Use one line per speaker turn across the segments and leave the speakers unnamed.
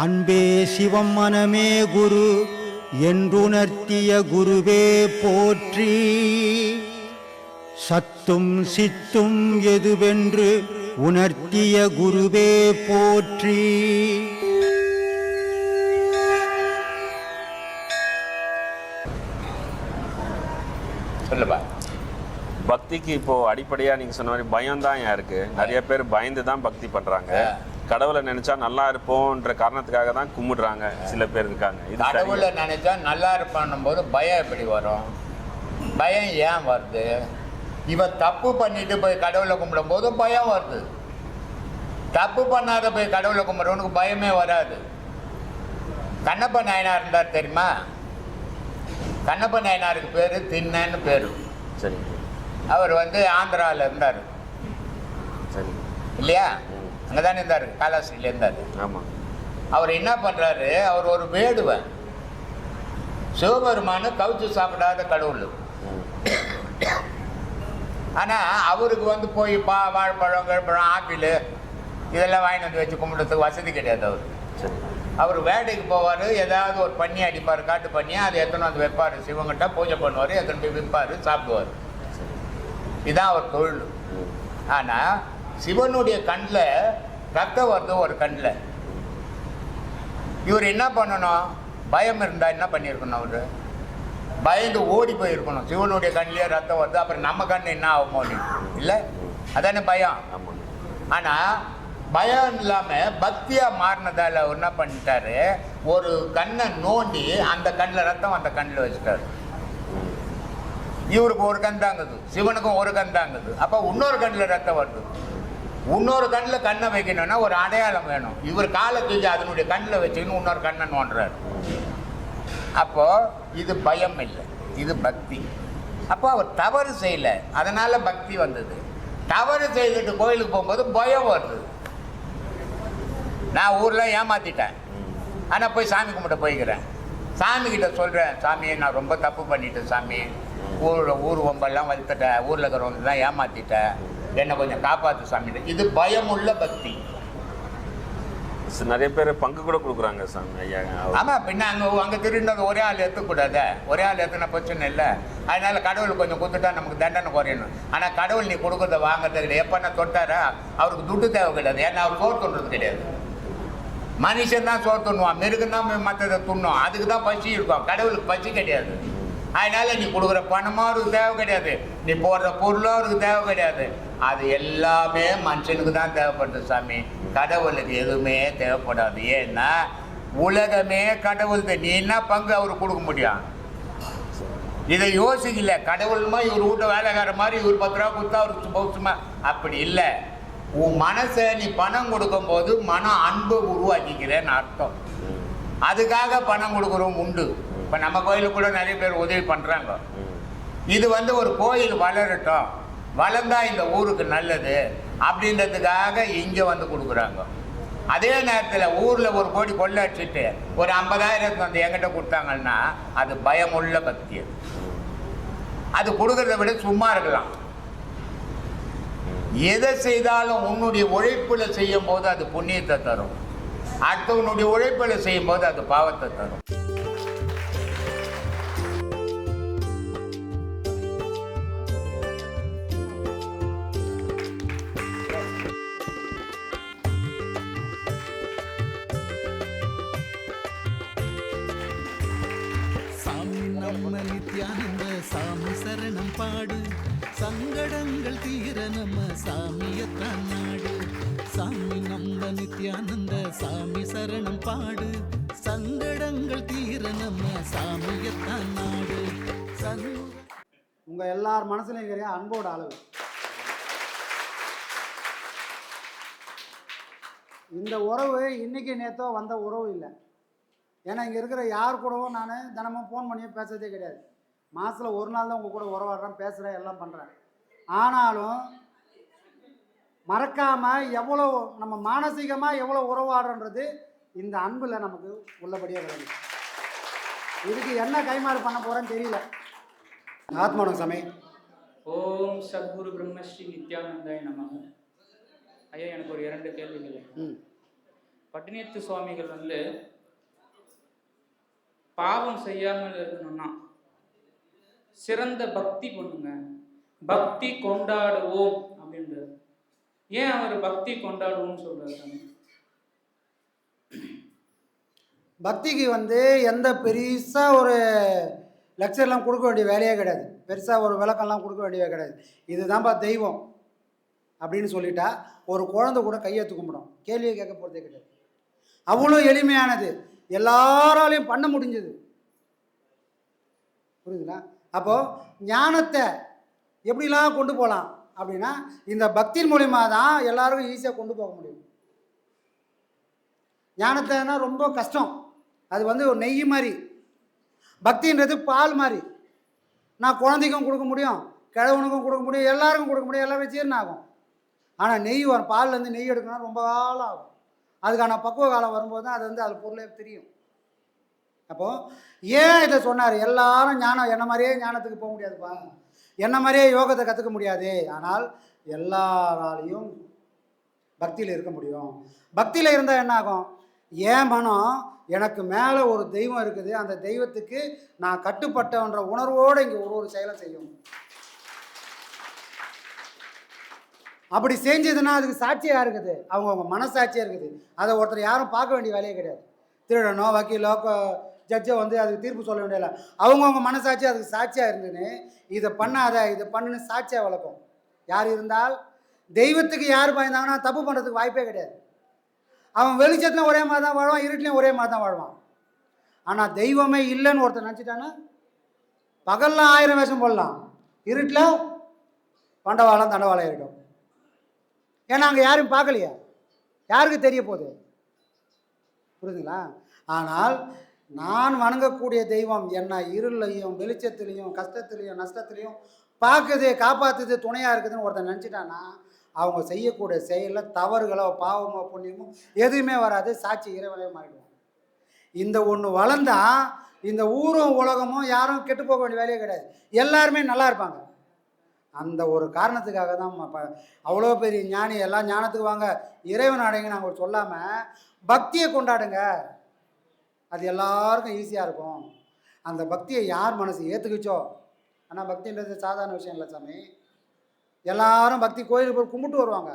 அன்பே சிவம் மனமே குரு என்றுணர்த்திய குருவே போற்றி. சத்தும் சித்தும் எதுவென்று உணர்த்திய குருவே போற்றி.
சொல்லுப்பா.
பக்திக்கு இப்போ அடிப்படையா நீங்க சொன்ன மாதிரி பயம் தான் இருக்கு? நிறைய பேர் பயந்து தான் பக்தி பண்றாங்க. கடவுளை நினைச்சா நல்லா இருப்போம்ன்ற காரணத்துக்காக தான் கும்பிடுறாங்க. சில பேர் இருக்காங்க. இது?
கடவுளை நினைச்சா நல்லா இருப்பான்னும் போது பயம் எப்படி வரும்? பயம் ஏன் வருது? இவன் தப்பு பண்ணிட்டு போய் கடவுளை கும்பிடும் போது பயம் வருது. தப்பு பண்ணாத போய் கடவுளை கும்பிட்றவனுக்கு பயமே வராது. கண்ணப்ப நாயனார் இருந்தார் தெரியுமா? கண்ணப்ப நாயனாருக்கு பேர் தின்னன்னு பேர்.
சரி.
அவர் வந்து ஆந்திராவில் இருந்தார்.
சரி.
இல்லையா. அங்கே தானே இருந்தார் காலாஸ்திரியில் இருந்தார்.
ஆமா.
அவர் என்ன பண்றாரு அவர் ஒரு வேடுவன் சிவபெருமானு கவுச்சு சாப்பிடாத கடவுள்.
ம்.
ஆனா அவருக்கு வந்து போய் பா வாழைப்பழம் கிழப்பழம் ஆப்பிள் இதெல்லாம் வாங்கிட்டு வந்து வச்சு கும்பிடுறதுக்கு வசதி கிடையாது அவர் அவர் வேட்டைக்கு போவார் ஏதாவது ஒரு பண்ணி அடிப்பார் காட்டு பண்ணி அதை எத்தனை வந்து வைப்பார் சிவங்கிட்ட பூஜை பண்ணுவார் எத்தனை போய் விற்பார் சாப்பிடுவார். இதுதான் அவர் தொழில். ஆனால் சிவனுடைய கண்ணில் ரத்தம் வருது ஒரு கண்ணில் இவர் என்ன பண்ணணும்? பயம் இருந்தால் என்ன பண்ணியிருக்கணும் அவர்? பயந்து ஓடி போயிருக்கணும். சிவனுடைய கண்ணிலே ரத்தம் வருது அப்புறம் நம்ம கண் என்ன ஆகுமோ இல்லை? அதானே பயம். ஆனால் பயம் இல்லாமல் பக்தியாக மாறினதால் அவர் என்ன பண்ணிட்டாரு? ஒரு கண்ணை நோண்டி அந்த கண்ணில் ரத்தம் அந்த கண்ணில் வச்சுட்டாரு. இவருக்கு ஒரு கண் தாங்குது. சிவனுக்கும் ஒரு கண் தாங்குது. அப்போ இன்னொரு கண்ணில் ரத்தம் வருது. இன்னொரு கண்ணில் கண்ணை வைக்கணும்னா ஒரு அடையாளம் வேணும். இவர் காலை தூக்கி அதனுடைய கண்ணில் வச்சுக்கின்னு இன்னொரு கண்ணை நோண்டுறாரு. அப்போது இது பயம் இல்லை. இது பக்தி. அப்போ அவர் தவறு செய்யல. அதனால் பக்தி வந்தது. தவறு செய்துட்டு கோயிலுக்கு போகும்போது பயம் வருது. நான் ஊரில்
ஏமாற்றிட்டேன்
ஆனால் போய் சாமி கும்பிட்ட போய்க்கிறேன். சாமிக்கிட்ட சொல்கிறேன் சாமி நான் ரொம்ப தப்பு பண்ணிட்டேன் சாமி. ஊரில் ஊர் ஒம்பெல்லாம் வளர்த்துட்டேன். ஊரில் இருக்கிறவங்க தான் ஏமாற்றிட்டேன் என்னை கொஞ்சம் காப்பாற்று சாமி. இது பயமுள்ள பக்தி.
நிறைய பேர் பங்கு கூட கொடுக்குறாங்க சாமி ஐயா.
ஆமாம் பின்ன அங்கே அங்கே திருடினது ஒரே ஆள் எடுத்துக்கூடாது ஒரே ஆள் எத்தனை பிரச்சனை இல்லை. அதனால கடவுள் கொஞ்சம் கொடுத்துட்டா நமக்கு தண்டனை குறையணும். ஆனால் கடவுள் நீ கொடுக்குறத வாங்குறது கிடையாது. எப்போ நான் தொட்டாரா? அவருக்கு துட்டு தேவை கிடையாது. ஏன்னா அவர் சோறு தொண்டுறது கிடையாது. மனுஷன் தான் சோறு துண்ணுவான் மிருகம் தான் மற்றதை துண்ணும். அதுக்கு தான் பசி இருக்கும். கடவுளுக்கு பசி கிடையாது. அதனால நீ கொடுக்குற பணமும் அவருக்கு தேவை கிடையாது. நீ போடுற பொருளும் அவருக்கு தேவை கிடையாது. அது எல்லாமே மனுஷனுக்கு தான் தேவைப்படுது சாமி. கடவுளுக்கு எதுவுமே தேவைப்படாது. ஏன்னா உலகமே கடவுள் நீ என்ன பங்கு அவருக்கு கொடுக்க முடியும்? இதை யோசிக்கல. கடவுள்மா இவர் வீட்டு வேலைக்கார மாதிரி இவர் பத்து ரூபா கொடுத்தா அவருக்கு பௌசமா அப்படி இல்லை. உன் மனசை நீ பணம் கொடுக்கும்போது மனம் அன்பு உருவாக்கிக்கிறேன்னு அர்த்தம். அதுக்காக பணம் கொடுக்குறோம் உண்டு. இப்போ நம்ம கோயிலுக்கு கூட நிறைய பேர் உதவி பண்ணுறாங்க இது வந்து ஒரு கோயில் வளரட்டும். வளர்ந்தா இந்த ஊருக்கு நல்லது அப்படின்றதுக்காக இங்கே வந்து கொடுக்குறாங்க. அதே நேரத்தில் ஊரில் ஒரு கோடி கொள்ளை அடிச்சுட்டு ஒரு ஐம்பதாயிரத்து வந்து எங்கிட்ட கொடுத்தாங்கன்னா அது பயமுள்ள பக்தி அது. அது கொடுக்கறத விட சும்மா இருக்கலாம். எதை செய்தாலும் உன்னுடைய உழைப்பில் செய்யும் போது அது புண்ணியத்தை தரும். அடுத்தவனுடைய உழைப்பில் செய்யும் போது அது பாவத்தை தரும்.
நித்யானந்த சாமி சரணம் பாடு. சங்கடங்கள் தீர நம்ம சாமியத்தான் நாடு. உங்க
உங்கள் எல்லார் மனசுலையும் இருக்கிற அன்போட அளவு. இந்த உறவு இன்னைக்கு நேத்தோ வந்த உறவு இல்லை. ஏன்னா இங்கே இருக்கிற யார் கூடவும் நான் தினமும் ஃபோன் பண்ணியும் பேசுறதே கிடையாது. மாதத்தில் ஒரு நாள் தான் உங்கள் கூட உறவாடுறேன் பேசுகிறேன் எல்லாம் பண்ணுறேன் ஆனாலும் மறக்காமல் எவ்வளோ நம்ம மானசீகமாக எவ்வளோ உறவாடுறன்றது இந்த அன்பில் நமக்கு உள்ளபடியாக விளங்குது இதுக்கு என்ன கைமாறு பண்ண போகிறேன்னு தெரியல. ஆத்மானம் சாமி.
ஓம் சத்குரு பிரம்மஸ்ரீ நித்யானந்தாய நமக. ஐயா எனக்கு ஒரு இரண்டு கேள்விகள் பட்டினியத்து சுவாமிகள் வந்து பாவம் செய்யாமல் இருக்கணும்னா சிறந்த பக்தி பண்ணுங்க. பக்தி கொண்டாடுவோம். ஏன் அவர் பக்தி கொண்டாடுவோம்னு சொல்றாரு
பக்திக்கு வந்து எந்த பெருசாக ஒரு லெக்சர்லாம் கொடுக்க வேண்டிய வேலையே கிடையாது. பெருசாக ஒரு விளக்கம்லாம் கொடுக்க வேண்டியவே கிடையாது. இதுதான்ப்பா தெய்வம் அப்படின்னு சொல்லிட்டா ஒரு குழந்தை கூட கையெழுத்து கும்பிடும். கேள்வியை கேட்க போகிறதே கிடையாது. அவ்வளோ எளிமையானது. எல்லாராலையும் பண்ண முடிஞ்சது. புரியுதுங்களா? அப்போது ஞானத்தை எப்படிலாம் கொண்டு போகலாம்? அப்படின்னா இந்த பக்தியின் மூலிமா தான் எல்லாருக்கும் ஈஸியாக கொண்டு போக முடியும். ஞானத்தைனா ரொம்ப கஷ்டம். அது வந்து ஒரு நெய் மாதிரி. பக்தின்றது பால் மாதிரி. நான் குழந்தைக்கும் கொடுக்க முடியும் கிழவனுக்கும் கொடுக்க முடியும் எல்லாருக்கும் கொடுக்க முடியும் எல்லாமே ஜீரணம் ஆகும்? ஆனால் நெய் வரும். பால்லேருந்து நெய் எடுக்கணும்னா ரொம்ப காலம் ஆகும். அதுக்கான பக்குவ காலம் வரும்போது தான் அது வந்து அது பொருளே தெரியும். அப்போது ஏன் இதை சொன்னார்? எல்லாரும் ஞானம் என்ன மாதிரியே ஞானத்துக்கு போக முடியாதுப்பா. என்ன மாதிரியே யோகத்தை கற்றுக்க முடியாது. ஆனால் எல்லாராலையும் பக்தியில் இருக்க முடியும். பக்தியில் இருந்தால் என்ன ஆகும்? ஏன் மனம் எனக்கு மேலே ஒரு தெய்வம் இருக்குது. அந்த தெய்வத்துக்கு நான் கட்டுப்பட்டன்ற உணர்வோடு இங்கே ஒரு ஒரு செயலை செய்யும். அப்படி செஞ்சதுன்னா அதுக்கு சாட்சியாக இருக்குது. அவங்கவுங்க மனசாட்சியாக இருக்குது. அதை ஒருத்தர் யாரும் பார்க்க வேண்டிய வேலையே கிடையாது. திருடனோ வக்கீலோ ஜட்ஜை வந்து அதுக்கு தீர்ப்பு சொல்ல வேண்டியதில்லை. அவங்கவுங்க மனசாட்சி அதுக்கு சாட்சியாக இருந்துன்னு இதை பண்ணாத இதை பண்ணுன்னு சாட்சியாக வளர்க்கும். யார் இருந்தால் தெய்வத்துக்கு யார் பயந்தாங்கன்னா தப்பு பண்ணுறதுக்கு வாய்ப்பே கிடையாது. அவன் வெளிச்சத்தில் ஒரே மாதிரி தான் வாழ்வான் இருட்டிலையும் ஒரே மாதிரி தான் வாழ்வான். ஆனால் தெய்வமே இல்லைன்னு ஒருத்தர் நினச்சிட்டான்னா பகலில் ஆயிரம் வேஷம் போடலாம். இருட்டில் பண்டவாளம் தண்டவாளம் ஆகிடும் ஏன்னா அங்கே யாரும் பார்க்கலையா? யாருக்கு தெரிய போகுது? புரியுதுங்களா? ஆனால் நான் வணங்கக்கூடிய தெய்வம் என்ன? இருளையும் வெளிச்சத்துலேயும் கஷ்டத்துலேயும் நஷ்டத்துலேயும் பார்க்குது காப்பாற்றுது துணையாக இருக்குதுன்னு ஒருத்தன் நினச்சிட்டான்னா அவங்க செய்யக்கூடிய செயலில் தவறுகளோ பாவமோ புண்ணியமோ எதுவுமே வராது. சாட்சி இறைவனையும் மாறிடுவோம் இந்த ஒன்று வளர்ந்தா இந்த ஊரும் உலகமும் யாரும் கெட்டு போக வேண்டிய வேலையே கிடையாது. எல்லாருமே நல்லா இருப்பாங்க. அந்த ஒரு காரணத்துக்காக தான் ப- அவ்வளோ பெரிய ஞானி எல்லாம் ஞானத்துக்கு வாங்க. இறைவன் அடைங்க நாங்கள் சொல்லாமல் பக்தியை கொண்டாடுங்க. அது எல்லாருக்கும் ஈஸியாக இருக்கும். அந்த பக்தியை யார் மனசு ஏற்றுக்குச்சோ ஆனால் பக்தின்றது சாதாரண விஷயம் இல்லை சாமி. எல்லாரும் பக்தி கோயிலுக்கு போய் கும்பிட்டு வருவாங்க.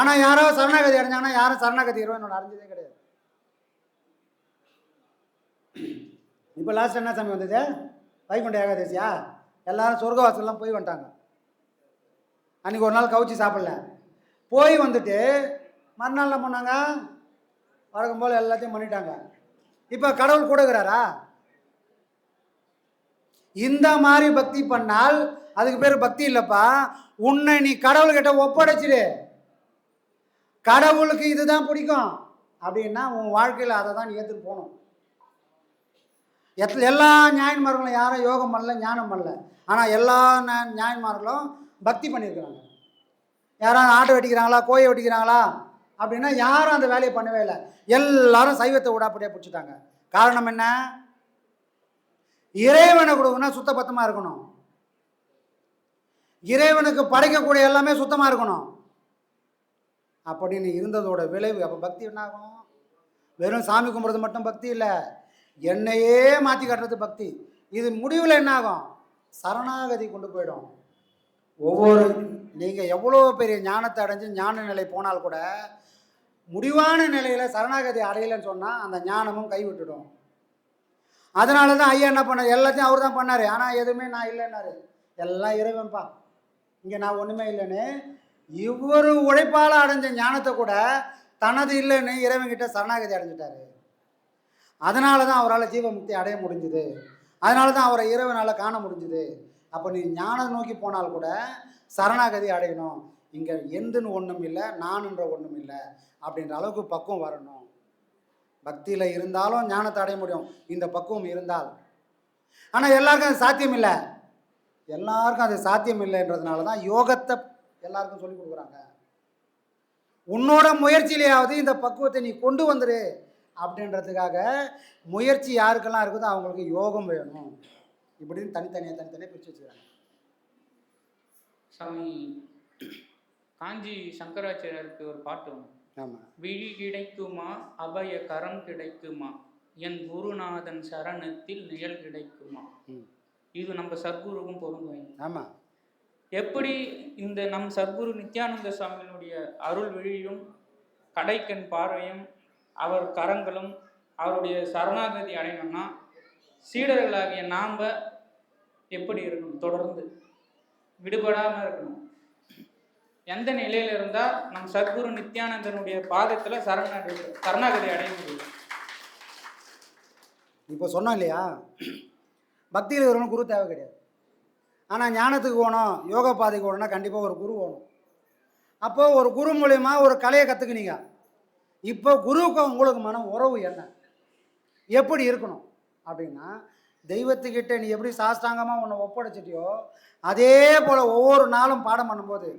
ஆனால் யாரோ சரணாகதி அடைஞ்சாங்கன்னா யாரும் சரணாகதி இறைவனோட அடைஞ்சதே கிடையாது. இப்போ லாஸ்ட் என்ன சாமி வந்தது? வைகுண்ட ஏகாதசியா? எல்லாரும் சொர்க்கவாசல்லாம் போய் வந்துட்டாங்க. அன்றைக்கி ஒரு நாள் கவுச்சி சாப்பிடல. போய் வந்துட்டு மறுநாள் என்ன பண்ணாங்க? வழக்கம் போல் எல்லாத்தையும் பண்ணிட்டாங்க. இப்போ கடவுள் கூட இருக்கிறாரா இந்த மாதிரி பக்தி பண்ணால் அதுக்கு பேர் பக்தி இல்லைப்பா. உன்னை நீ கடவுள்கிட்ட ஒப்படைச்சிடு. கடவுளுக்கு இதுதான் பிடிக்கும். அப்படின்னா உன் வாழ்க்கையில் அதை தான் நீ ஏற்றுட்டு போகணும். எத் எல்லா ஞாயின்மார்களும் யாரும் யோகம் பண்ணல ஞானம் பண்ணல. ஆனால் எல்லா நியாயன்மார்களும் ஞாயின்மார்களும் பக்தி பண்ணியிருக்கிறாங்க. யாராவது ஆட்டை வெட்டிக்கிறாங்களா கோயை வெட்டிக்கிறாங்களா? அப்படின்னா யாரும் அந்த வேலையை பண்ணவே இல்லை. எல்லாரும் சைவத்தை விடாப்படியாக பிடிச்சிட்டாங்க. காரணம் என்ன? இறைவனை கொடுக்கணும்னா சுத்தபத்தமாக இருக்கணும். இறைவனுக்கு படைக்கக்கூடிய எல்லாமே சுத்தமாக இருக்கணும். அப்படின்னு இருந்ததோட விளைவு அப்போ பக்தி என்னாகும்? வெறும் சாமி கும்பிட்றது மட்டும் பக்தி இல்லை. என்னையே மாற்றி காட்டுறது பக்தி. இது முடிவில் என்னாகும்? சரணாகதி கொண்டு போயிடும். ஒவ்வொரு நீங்கள் எவ்வளோ பெரிய ஞானத்தை அடைஞ்சு ஞான நிலை போனால் கூட முடிவான நிலையில் சரணாகதி அடையலைன்னு சொன்னால் அந்த ஞானமும் கைவிட்டுடும். அதனால தான் ஐயா என்ன பண்ணார்? எல்லாத்தையும் அவர் தான் பண்ணார். ஆனால் எதுவுமே நான் இல்லைன்னாரு. எல்லாம் இறைவன்பா இங்கே நான் ஒன்றுமே இல்லைன்னு இவ்வொரு உழைப்பால் அடைஞ்ச ஞானத்தை கூட தனது இல்லைன்னு இறைவன்கிட்ட சரணாகதி அடைஞ்சிட்டாரு. அதனால தான் அவரால் ஜீவமுக்தி அடைய முடிஞ்சுது. அதனால தான் அவரை இறைவனால் காண முடிஞ்சுது. அப்போ நீ ஞானம் நோக்கி போனால் கூட சரணாகதி அடையணும். இங்கே எந்துன்னு ஒன்றும் இல்லை நானுன்ற ஒன்றும் இல்லை அப்படின்ற அளவுக்கு பக்குவம் வரணும். பக்தியில் இருந்தாலும் ஞானத்தை அடைய முடியும். இந்த பக்குவம் இருந்தால். ஆனால் எல்லாருக்கும் அது சாத்தியம் இல்லை. எல்லாருக்கும் அது சாத்தியம் இல்லைன்றதுனால தான் யோகத்தை எல்லாருக்கும் சொல்லி கொடுக்குறாங்க. உன்னோட முயற்சியிலேயாவது இந்த பக்குவத்தை நீ கொண்டு வந்துடு அப்படின்றதுக்காக முயற்சி யாருக்கெல்லாம் இருக்குதோ அவங்களுக்கு யோகம் வேணும். இப்படின்னு தனித்தனியாக தனித்தனியாக பிரித்து வச்சுக்கிறாங்க.
சாமி காஞ்சி சங்கராச்சாரியருக்கு ஒரு பாட்டு ஒன்று
ஆமாம்
விழி கிடைக்குமா அபய கரம் கிடைக்குமா என் குருநாதன் சரணத்தில் நிழல் கிடைக்குமா? இது நம்ம சர்க்குருவும் பொருந்தும்
ஆமாம்
எப்படி இந்த நம் சர்க்குரு நித்யானந்த சுவாமியினுடைய அருள் விழியும் கடைக்கண் பார்வையும் அவர் கரங்களும் அவருடைய சரணாகதி அடையணும்னா சீடர்களாகிய நாம் எப்படி இருக்கணும்? தொடர்ந்து. விடுபடாமல் இருக்கணும். எந்த நிலையில் இருந்தால் நம் சத்குரு நித்யானந்தனுடைய பாதத்தில் சரணாகதி சரணாகதி அடைய முடியும்
இப்போ சொன்னோம் இல்லையா? பக்தியில் இருக்கணும் குரு தேவை கிடையாது. ஆனால் ஞானத்துக்கு போகணும் யோகா பாதைக்கு போகணும்னா கண்டிப்பாக ஒரு குரு வேணும் அப்போது ஒரு குரு மூலயமா ஒரு கலையை கற்றுக்குனீங்க இப்போ குருவுக்கும் உங்களுக்கு மன உறவு என்ன? எப்படி இருக்கணும்? அப்படின்னா தெய்வத்துக்கிட்ட நீ எப்படி சாஸ்தாங்கமாக உன்னை ஒப்படைச்சிட்டியோ அதே போல் ஒவ்வொரு நாளும் பாடம் பண்ணும்போது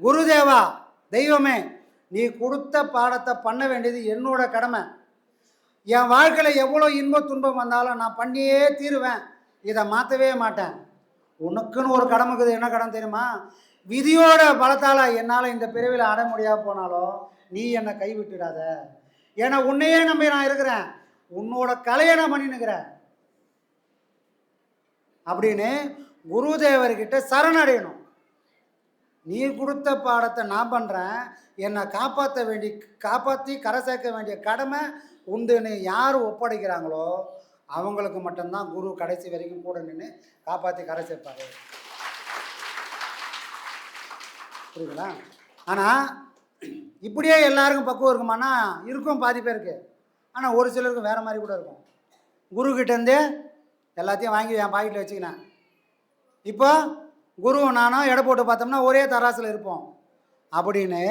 குருதேவா தெய்வமே நீ கொடுத்த பாடத்தை பண்ண வேண்டியது என்னோட கடமை. என் வாழ்க்கையில் எவ்வளோ இன்ப துன்பம் வந்தாலும் நான் பண்ணியே தீருவேன். இதை மாற்றவே மாட்டேன். உனக்குன்னு ஒரு கடமை இருக்குது. என்ன கடன் தெரியுமா? விதியோட பலத்தால் என்னால் இந்த பிரிவில் அட முடியாது போனாலும் நீ என்னை கைவிட்டுடாத. ஏன்னா உன்னையே நம்பி நான் இருக்கிறேன். உன்னோட கலையை நான் பண்ணினுக்கிறேன் அப்படின்னு குருதேவர்கிட்ட சரணடையணும். நீ கொடுத்த பாடத்தை நான் பண்ணுறேன் என்னை காப்பாற்ற வேண்டி காப்பாற்றி கரை சேர்க்க வேண்டிய கடமை உண்டுன்னு யார் ஒப்படைக்கிறாங்களோ அவங்களுக்கு மட்டும்தான் குரு கடைசி வரைக்கும் கூட நின்று காப்பாற்றி கரை சேர்ப்பாரு. புரியுதுங்களா? ஆனால் இப்படியே எல்லாருக்கும் பக்குவம் இருக்குமானா இருக்கும் பாதி பேருக்கு. ஆனால் ஒரு சிலருக்கு வேறு மாதிரி கூட இருக்கும். குருக்கிட்டேருந்து எல்லாத்தையும் வாங்கி என் பாக்கெட்டில் வச்சுக்கினேன். இப்போ குருவும் நானும் எடை போட்டு பார்த்தோம்னா ஒரே தராசில் இருப்போம். அப்படின்னு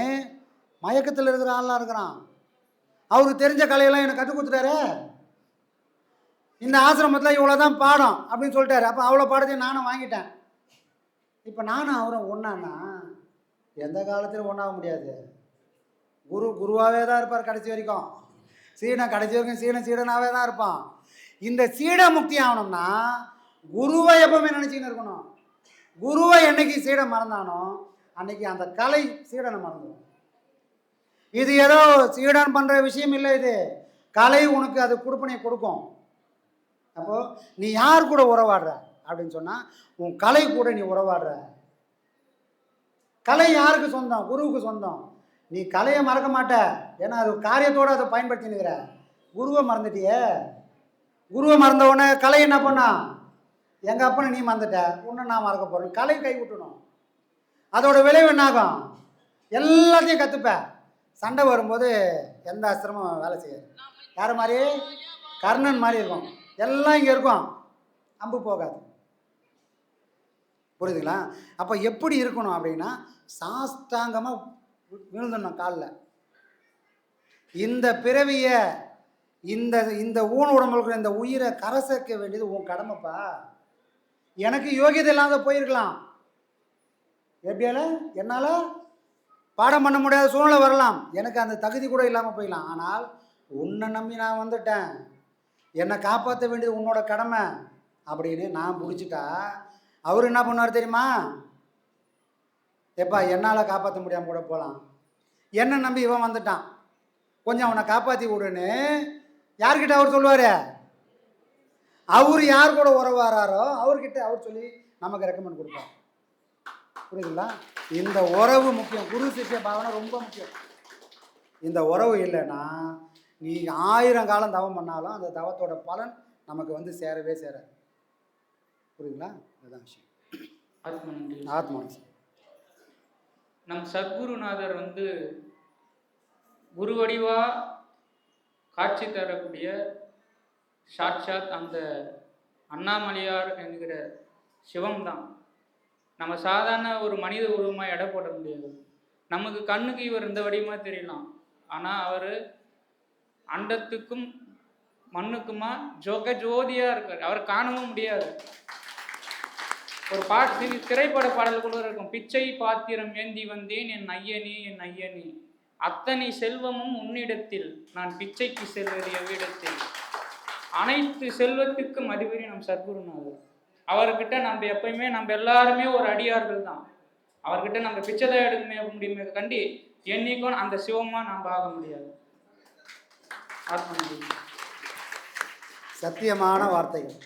மயக்கத்தில் இருக்கிற ஆள்லாம் இருக்கிறான். அவருக்கு தெரிஞ்ச கலையெல்லாம் எனக்கு கற்றுக் கொடுத்துட்டாரு. இந்த ஆசிரமத்தில் இவ்வளோ தான் பாடம் அப்படின்னு சொல்லிட்டாரு. அப்போ அவ்வளோ பாடத்தையும் நானும் வாங்கிட்டேன். இப்போ நானும் அவரும் ஒன்றான்னா எந்த காலத்திலும் ஒன்றாக முடியாது. குரு குருவாகவே தான் இருப்பார் கடைசி வரைக்கும். சீடன் கடைசி வரைக்கும் சீடன் சீடனாகவே தான் இருப்பான். இந்த சீட முக்தி ஆகணும்னா குருவை எப்பவுமே நினச்சின்னு இருக்கணும். குருவை என்னைக்கு சீடன் மறந்தானோ அன்னைக்கு அந்த கலை சீடனை மறந்துடும். இது ஏதோ சீடன் பண்ணுற விஷயம் இல்லை இது. கலை உனக்கு அது கொடுப்பனை கொடுக்கும். அப்போது நீ யார் கூட உறவாடுற? அப்படின்னு சொன்னால் உன் கலை கூட நீ உறவாடுற. கலை யாருக்கு சொந்தம்? குருவுக்கு சொந்தம். நீ கலையை மறக்க மாட்ட. ஏன்னா அது காரியத்தோடு அதை பயன்படுத்தினுக்கிற. குருவை மறந்துட்டியே. குருவை மறந்த உடனே கலை என்ன பண்ணா? எங்கள் அப்பனை நீ மறந்துட்ட. உன்னை நான் மறக்க போகிறேன் கலை கை விட்டணும் அதோட விளைவு என்னாகும்? எல்லாத்தையும் கற்றுப்ப சண்டை வரும்போது எந்த அஸ்திரமும் வேலை செய்யாது. யார் மாதிரி? கர்ணன் மாதிரி இருக்கும். எல்லாம் இங்கே இருக்கும். அம்பு போகாது. புரியுதுங்களா? அப்போ எப்படி இருக்கணும் அப்படின்னா சாஸ்தாங்கமாக விழுந்துடணும் காலில். இந்த பிறவியை இந்த இந்த ஊன் உடம்புல இருக்கிற இந்த உயிரை கரை சேர்க்க வேண்டியது உன் கடமைப்பா. எனக்கு யோகியதை இல்லாத போயிருக்கலாம். எப்படியால என்னால் பாடம் பண்ண முடியாத சூழ்நிலை வரலாம். எனக்கு அந்த தகுதி கூட இல்லாமல் போயிடலாம். ஆனால் உன்னை நம்பி நான் வந்துட்டேன். என்னை காப்பாற்ற வேண்டியது உன்னோட கடமை. அப்படின்னு நான் பிடிச்சிட்டா அவர் என்ன பண்ணுவார் தெரியுமா? எப்பா என்னால் காப்பாற்ற முடியாமல் கூட போகலாம் என்னை நம்பி இவன் வந்துட்டான்? கொஞ்சம் அவனை காப்பாற்றி விடுன்னு யார்கிட்ட அவர் சொல்லுவார்? அவர் யார் கூட உறவாராரோ அவர்கிட்ட அவர் சொல்லி நமக்கு ரெக்கமெண்ட் கொடுப்பார். புரியுதுங்களா? இந்த உறவு முக்கியம். குரு சிஷ்ய பாவனை ரொம்ப முக்கியம். இந்த உறவு இல்லைன்னா நீ ஆயிரம் காலம் தவம் பண்ணாலும் அந்த தவத்தோட பலன் நமக்கு வந்து சேரவே சேராது. புரியுதுங்களா? அதுதான் விஷயம்.
ஆத்ம
ஆத்மா
நம் சத்குருநாதர் வந்து குருவடிவா காட்சி தரக்கூடிய சாட்சாத் அந்த அண்ணாமலையார் என்கிற சிவம் தான் நம்ம சாதாரண ஒரு மனித உருவமாக எடை போட முடியாது. நமக்கு கண்ணுக்கு இவர் இந்த வடிவமாக தெரியலாம். ஆனால் அவர் அண்டத்துக்கும் மண்ணுக்குமா ஜோக ஜோதியாக இருக்கார். அவர் காணவும் முடியாது. ஒரு பாட்டு திரைப்பட பாடல் கூட இருக்கும். பிச்சை பாத்திரம் ஏந்தி வந்தேன் என் ஐயனே என் ஐயனே. அத்தனை செல்வமும் உன்னிடத்தில். நான் பிச்சைக்கு செல்வது எவ்விடத்தில் அனைத்து செல்வத்துக்கும் அதிபதி நம் சத்குருநாதர். அவர்கிட்ட நம்ம எப்பயுமே நம்ம எல்லாருமே ஒரு அடியார்கள் தான். அவர்கிட்ட நம்ம பிச்சை தான் எடுக்க முடியுமே கண்டி என்னைக்கும் அந்த சிவமாக நம்ம ஆக முடியாது.
சத்தியமான வார்த்தைகள்.